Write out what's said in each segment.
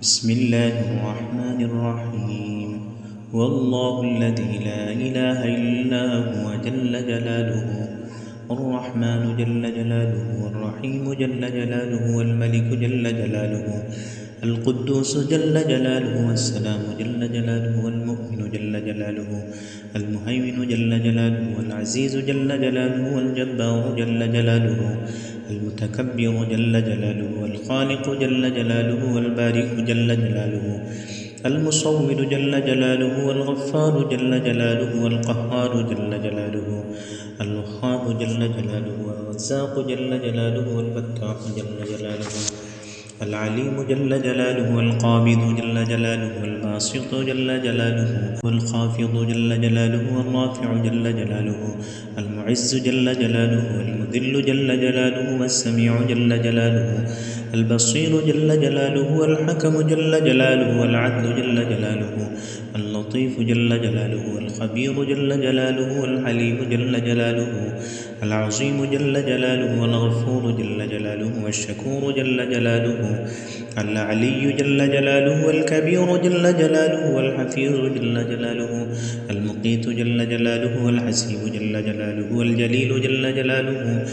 بسم الله الرحمن الرحيم والله الذي لا إله إلا هو جل جلاله الرحمن جل جلاله الرحيم جل جلاله الملك جل جلاله القدوس جل جلاله السلام جل جلاله المؤمن جل جلاله المهيمن جل جلاله العزيز جل جلاله الجبار جل جلاله المتكبر جل جلاله الخالق جل جلاله البارئ جل جلاله المصور جل جلاله الغفار جل جلاله القهار جل جلاله الوهاب جل جلاله الرزاق جل جلاله الفتاح جل جلاله. العليم جل جلاله القابض جل جلاله الباسط جل جلاله والخافض جل جلاله الرافع جل جلاله المعز جل جلاله المذل جل جلاله والسميع جل جلاله البصير جل جلاله الحكم جل جلاله العدل جل جلاله اللطيف جل جلاله الخبير جل جلاله الحليم جل جلاله العظيم جل جلاله الغفور جل جلاله والشكور جل جلاله العلي جل جلاله الكبير جل جلاله والحفيظ جل جلاله المقيت جل جلاله الحسيب جل جلاله الجليل جل جلاله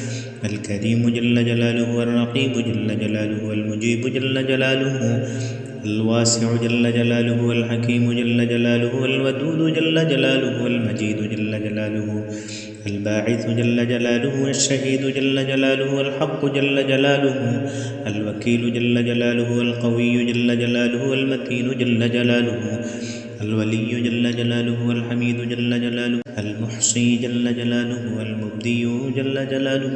الكريم جل جلاله الرقيب جل جلاله المجيب جل جلاله الواسع جل جلاله الحكيم جل جلاله الودود جل جلاله المجيد جل جلاله الباعث جل جلاله الشهيد جل جلاله الحق جل جلاله الوكيل جل جلاله القوي جل جلاله المتين جل جلاله الولي جل جلاله الحميد جل جلاله المحصي جل جلاله المبدي جل جلاله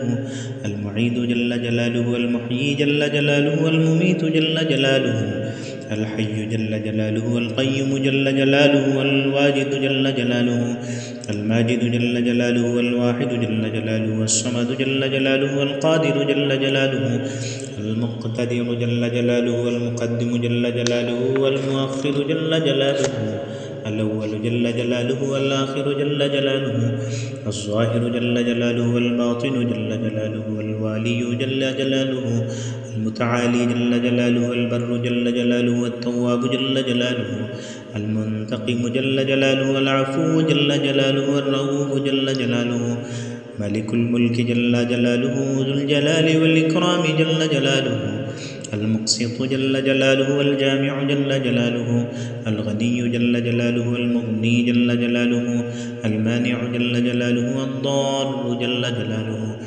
المعيد جل جلاله المحيي جل جلاله المميت جل جلاله. الحي جل جلاله القيم جل جلاله الواجد جل جلاله الماجد جل جلاله الواحد جل جلاله الصمد جل جلاله القادر جل جلاله المقتدر جل جلاله المقدم جل جلاله والمؤخر جل جلاله الأول جل جلاله والآخر جل جلاله الظاهر جل جلاله والباطن جل جلاله الوالي جل جلاله المتعالي جل جلاله البر جل جلاله التواب جل جلاله المنتقم جل جلاله العفو جل جلاله الرؤوف جل جلاله ملك الملك جل جلاله ذو الجلال والإكرام جل جلاله المقسط جل جلاله الجامع جل جلاله الغني جل جلاله المغني جل جلاله المانع جل جلاله الضار جل جلاله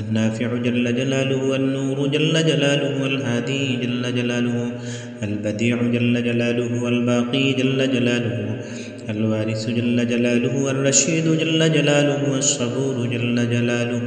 النافع جل جلاله النور جل جلاله الهادي جل جلاله البديع جل جلاله الباقي جل جلاله الوارث جل جلاله الرشيد جل جلاله الصبور جل جلاله